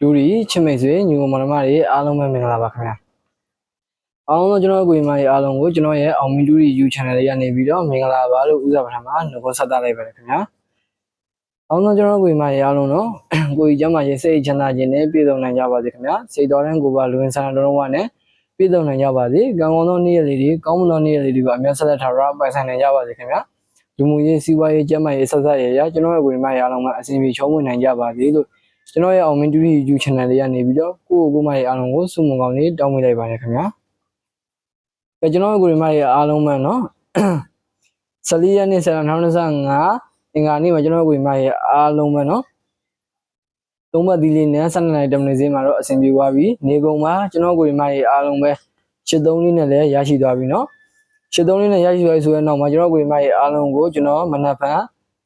လူတွေချစ်မိတ်ဆွေညီကောင်မတော်မတွေအားလုံးပဲမင်္ဂလာပါခင်ဗျာအားလုံးကျွန်တော်ကိုယ်မကြီးအားလုံးကိုကျွန်တော်ရဲ့အောင်မင်းတူရီ YouTube channel လေးကနေပြီးတော့မင်္ဂလာပါလို့ဥစားပထမနှုတ်ဆက်သလိုက်ပါတယ်ခင်ဗျာအားလုံးကျွန်တော်ကိုယ်မကြီးအားလုံးတော့ကိုကြီးကျမ်းမာရေးစိတ်ချမ်းသာခြင်းနဲ့ပြည့်စုံနိုင်ကြပါစေခင်ဗျာစိတ်တော်တဲ့ကိုယ်ပါလူဝင်ဆန္ဒတော်ဝနဲ့ပြည့်စုံနိုင်ကြပါစေကံကောင်းသောနေ့ရက်လေးတွေကောင်းမွန်သောနေ့ရက်လေးတွေကိုအမြတ်ဆက်လက်ထားရပိုင်ဆိုင်နိုင်ကြပါစေခင်ဗျာလူမှုရေးစီးပွားရေးကျန်းမာရေးဆက်ဆက်ရရကျွန်တော်ရဲ့ကိုယ်မကြီးအားလုံးကအစီအပြေချုံးဝင်နိုင်ကြပါစေလို့ ကျွန်တော်ရဲ့အောင်မင်းတူရီ YouTube channel လေးကနေပြီးတော့ကိုယ့်ကိုယ်မရဲ့အားလုံးကိုစုမုံကောင်းလေးတောင်းပေးလိုက်ပါတယ်ခင်ဗျာ။အဲကျွန်တော်ရဲ့ကိုယ်မရဲ့အားလုံးမှန်နော်။14ရက်နေ့ဆယ်လ2025အင်္ဂါနေ့မှာကျွန်တော်ရဲ့ကိုယ်မရဲ့အားလုံးမှန်နော်။သုံးဘက်သီးလေးနဲ့12နိုင်တမနေစင်းမှာတော့အဆင်ပြေသွားပြီ။နေကုန်မှာကျွန်တော်ကိုယ်မရဲ့အားလုံးပဲ73လေးနဲ့လည်းရရှိသွားပြီနော်။73လေးနဲ့ရရှိသွားပြီဆိုတဲ့နောက်မှာကျွန်တော်ကိုယ်မရဲ့အားလုံးကိုကျွန်တော်မနက်ဖြန်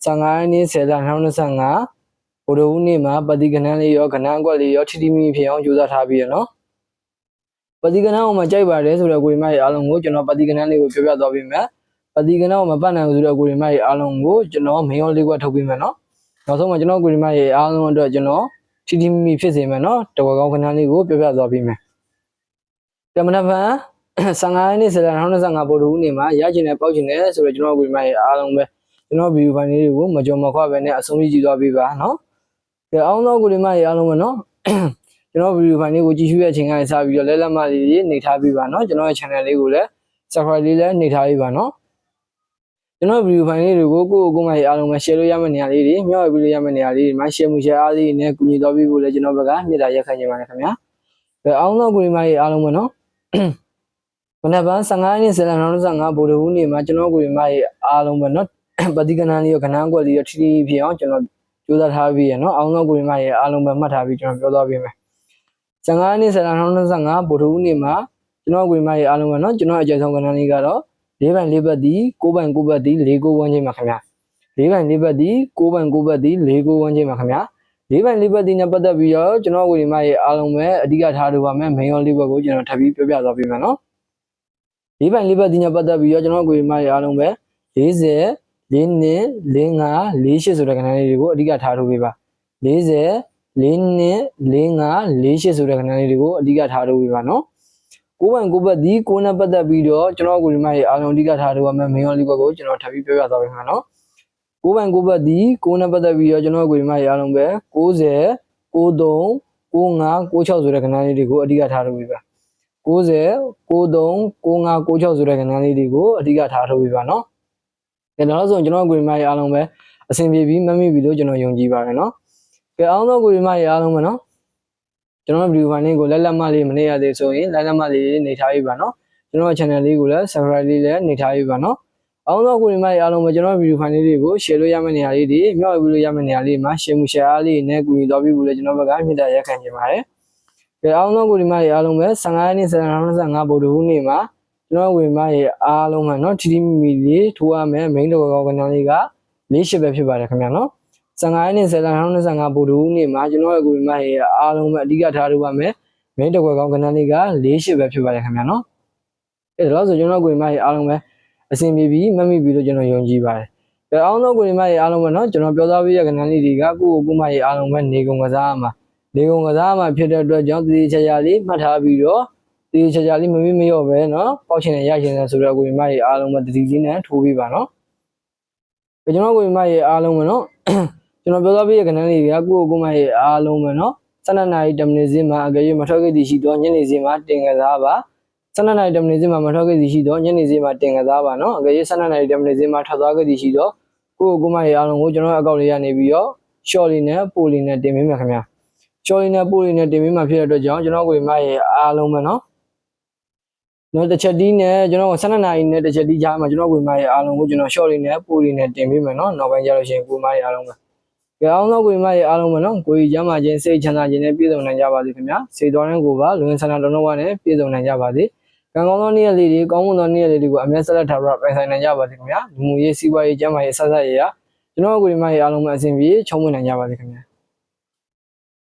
15ရက်နေ့ဆယ်လ2025 ဗုဒ္ဓဟူးနေ့မှာပတိကနန်းလေးရောကနန်းအကွက်လေးရောထိတိမိဖြစ်အောင်ကြိုးစားထားပြီးရနော်ပတိကနန်းကိုမကြိုက်ပါတယ်ဆိုတော့ကိုရီမရဲ့အားလုံးကိုကျွန်တော်ပတိကနန်းလေးကိုပြောပြသွားပေးမယ်ပတိကနန်းကိုမပတ်နိုင်ဘူးဆိုတော့ကိုရီမရဲ့အားလုံးကိုကျွန်တော်မင်းရောလေးကွက်ထုတ်ပေးမယ်နော်နောက်ဆုံးမှာကျွန်တော်ကိုရီမရဲ့အားလုံးအတွက်ကျွန်တော်ထိတိမိဖြစ်စေမယ်နော်တဝက်ကောင်းကနန်းလေးကိုပြောပြသွားပေးမယ်ကမ္မနဖန်15ရက်နေ့ဆယ်လ2025ဗုဒ္ဓဟူးနေ့မှာရကျင်တဲ့ပေါက်ကျင်တဲ့ဆိုတော့ကျွန်တော်ကိုရီမရဲ့အားလုံးပဲကျွန်တော်ဗီဒီယိုဖိုင်လေးတွေကိုမကြော်မခွပဲနဲ့အဆုံးဖြတ်ကြည့်သွားပေးပါနော် ကဲအောင်သောကိုဒီမရေအားလုံးပဲเนาะကျွန်တော်ဗီဒီယိုဖိုင်လေးကိုကြည့်ရှုတဲ့အချိန်ကနေစပြီးတော့လဲလက်မလေးတွေနေထားပြီးပါเนาะကျွန်တော်ရဲ့ channel လေးကိုလည်း subscribe လေးလည်းနေထားပြီးပါเนาะကျွန်တော်ဗီဒီယိုဖိုင်လေးတွေကိုကိုယ့်ကိုယ်မရေအားလုံးပဲ share လို့ရမယ့်နေရာလေးတွေမျှဝေပေးလို့ရမယ့်နေရာလေးတွေမှာ share မှု share အားလေးနဲ့ကူညီတော်ပြီးဖို့လည်းကျွန်တော်ဘက်ကမြစ်တာရက်ခံနေပါတယ်ခင်ဗျာကဲအောင်သောကိုဒီမရေအားလုံးပဲเนาะမနက်ပိုင်း15ရက်နေ့7လ2025ဗုဒ္ဓဟူးနေ့မှာကျွန်တော်ကိုဒီမရေအားလုံးပဲเนาะပฏิကဏန်းလေးရောခဏန်းကွက်လေးရောထီထီဖြစ်အောင်ကျွန်တော် ကြိုးစားထားပြီးရနော်အောင်သောကိုရီမရဲ့အားလုံးပဲမှတ်ထားပြီးကျွန်တော်ပြောသွားပေးမယ်။15ရက်နေ့ဆယ်လ2025ဗုဒ္ဓဟူးနေ့မှာကျွန်တော်ကိုရီမရဲ့အားလုံးပဲနော်ကျွန်တော်အကြိုက်ဆုံးကဏ္ဍလေးကတော့၄ပိုင်၄ဘတ်ဒီ၉ပိုင်၉ဘတ်ဒီ၄ကိုဝန်းချင်းပါခင်ဗျာ။၄ပိုင်၄ဘတ်ဒီ၉ပိုင်၉ဘတ်ဒီ၄ကိုဝန်းချင်းပါခင်ဗျာ။၄ပိုင်၄ဘတ်ဒီနဲ့ပတ်သက်ပြီးတော့ကျွန်တော်ကိုရီမရဲ့အားလုံးပဲအဓိကထားလို့ပါမယ် main ရော၄ဘတ်ကိုကျွန်တော်ထပ်ပြီးပြောပြသွားပေးမယ်နော်။၄ပိုင်၄ဘတ်ဒီနဲ့ပတ်သက်ပြီးတော့ကျွန်တော်ကိုရီမရဲ့အားလုံးပဲ40 လေးနှစ်လေးငါလေးရှစ်ဆိုတဲ့ကဏ္ဍလေးတွေကိုအဓိကထားထုတ်ပေးပါ40လေးနှစ်လေးငါလေးရှစ်ဆိုတဲ့ကဏ္ဍလေးတွေကိုအဓိကထားထုတ်ပေးပါနော်ကိုယ်ပိုင်ကိုယ်ဘက်ဒီကိုယ်နဲ့ပတ်သက်ပြီးတော့ကျွန်တော်ကိုဒီမှာအာရုံအဓိကထားထုတ်ရမယ်မင်းရောလေးဘက်ကိုကျွန်တော်ထပ်ပြီးပြောပြသွားပေးမှာနော်ကိုယ်ပိုင်ကိုယ်ဘက်ဒီကိုယ်နဲ့ပတ်သက်ပြီးတော့ကျွန်တော်ကိုဒီမှာအာရုံပဲ60 93 95 96ဆိုတဲ့ကဏ္ဍလေးတွေကိုအဓိကထားထုတ်ပေးပါ90 93 95 96ဆိုတဲ့ကဏ္ဍလေးတွေကိုအဓိကထားထုတ်ပေးပါနော် ကဲတော့ဆိုရင်ကျွန်တော်ကိုရီမားရဲ့အားလုံးပဲအဆင်ပြေပြီးမမိပြီလို့ကျွန်တော်ယုံကြည်ပါတယ်နော်ကဲအားလုံးကိုရီမားရဲ့အားလုံးပဲနော်ကျွန်တော်ဗီဒီယိုဖိုင်လေးကိုလက်လက်မလေးမနေရသေးဆိုရင်လက်လက်မလေးနေထားပြီးပါနော်ကျွန်တော် channel လေးကိုလည်း subscribe လေးလည်းနေထားပြီးပါနော်အောင်တော့ကိုရီမားရဲ့အားလုံးပဲကျွန်တော်ဗီဒီယိုဖိုင်လေးတွေကို share လို့ရမယ့်နေရာလေးတွေမျှဝေပေးလို့ရမယ့်နေရာလေးမှာ share မှု share အားလေးနဲ့ကူညီတော်ပြီးဘူးလေကျွန်တော်ဘက်ကမြစ်တာရက်ခံနေပါတယ်ကဲအောင်တော့ကိုရီမားရဲ့အားလုံးပဲ15ရက်နေ့15ဗုဒ္ဓဟူးနေ့မှာ ကျွန်တော်ဝေမရဲ့အားလုံးကเนาะထီထီမီမီလေးထိုးရမယ် main တော့ကောကဏ္ဍလေးက၄ရှစ်ပဲဖြစ်ပါတယ်ခင်ဗျာเนาะ15ရက်နေ့10လ2025ဗုဒ္ဓဟူးနေ့မှာကျွန်တော်ရဲ့ကိုဝေမရဲ့အားလုံးပဲအဓိကထားထိုးရမယ် main တော့ကောကဏ္ဍလေးက၄ရှစ်ပဲဖြစ်ပါတယ်ခင်ဗျာเนาะအဲဒါလို့ဆိုကျွန်တော်ကိုဝေမရဲ့အားလုံးပဲအဆင်ပြေပြီးမမိပြီးလို့ကျွန်တော်ယုံကြည်ပါတယ်အဲအောင်တော့ကိုဝေမရဲ့အားလုံးပဲเนาะကျွန်တော်ပြောသားပေးရကဏ္ဍလေးတွေကကိုကိုကိုမရဲ့အားလုံးပဲနေကုန်ကစားမှာနေကုန်ကစားမှာဖြစ်တဲ့အတွက်ကြောင့်တည်ချာချာလေးမှတ်ထားပြီးတော့ တေးချာချာလေးမမေ့မလျော့ပဲနော်ပေါက်ချင်တယ်ရချင်တယ်ဆိုတော့ကိုမိမကြီးအားလုံးပဲတတိလေးနဲ့ထိုးပေးပါနော်ကျွန်တော်ကိုမိမကြီးအားလုံးပဲနော်ကျွန်တော်ပြောသွားပြီးရကဏ္ဍလေးတွေကကိုကိုမိမကြီးအားလုံးပဲနော်12နာရီ10မိနစ်စီမှာအကြွေမထွက်ခဲ့သည်ရှိတော့ညနေစီမှာတင်ကစားပါ12နာရီ10မိနစ်စီမှာမထွက်ခဲ့သည်ရှိတော့ညနေစီမှာတင်ကစားပါနော်အကြွေ12နာရီ10မိနစ်စီမှာထွက်သွားခဲ့သည်ရှိတော့ကိုကိုမိမကြီးအားလုံးကိုကျွန်တော်အကောက်လေးရနေပြီးတော့ short လေးနဲ့ pool လေးနဲ့တင်ပေးမှာခင်ဗျာ short လေးနဲ့ pool လေးနဲ့တင်ပေးမှာဖြစ်တဲ့အတွက်ကြောင့်ကျွန်တော်ကိုမိမကြီးအားလုံးပဲနော် ကျွန်တော်တစ်ချက်တီးနဲ့ကျွန်တော်12နာရီနဲ့တစ်ချက်တီးကြားမှာကျွန်တော်ဝင်မရအားလုံးကိုကျွန်တော် short တွေနဲ့ပိုတွေနဲ့တင်ပေးမယ်နော်နောက်ပိုင်းကျတော့ရှင်ကိုမရအားလုံးပဲကြောင်တော့ကိုမရအားလုံးပဲနော်ကိုကြီးရမှချင်းစိတ်ချမ်းသာခြင်းနဲ့ပြည့်စုံနိုင်ကြပါစေခင်ဗျာစိတ်တော်ရင်ကိုပါလူဝင်ဆန္ဒလုံးလုံးဝနဲ့ပြည့်စုံနိုင်ကြပါစေကံကောင်းသောနေ့ရက်လေးတွေကောင်းမွန်သောနေ့ရက်လေးတွေကိုအမြဲဆက်လက်ထားရပိုင်ဆိုင်နိုင်ကြပါစေခင်ဗျာလူမှုရေးစီးပွားရေးကျန်းမာရေးဆက်ဆက်ရေးရကျွန်တော်ကိုဒီမှာရအားလုံးပဲအဆင်ပြေချုံးဝင်နိုင်ကြပါစေခင်ဗျာ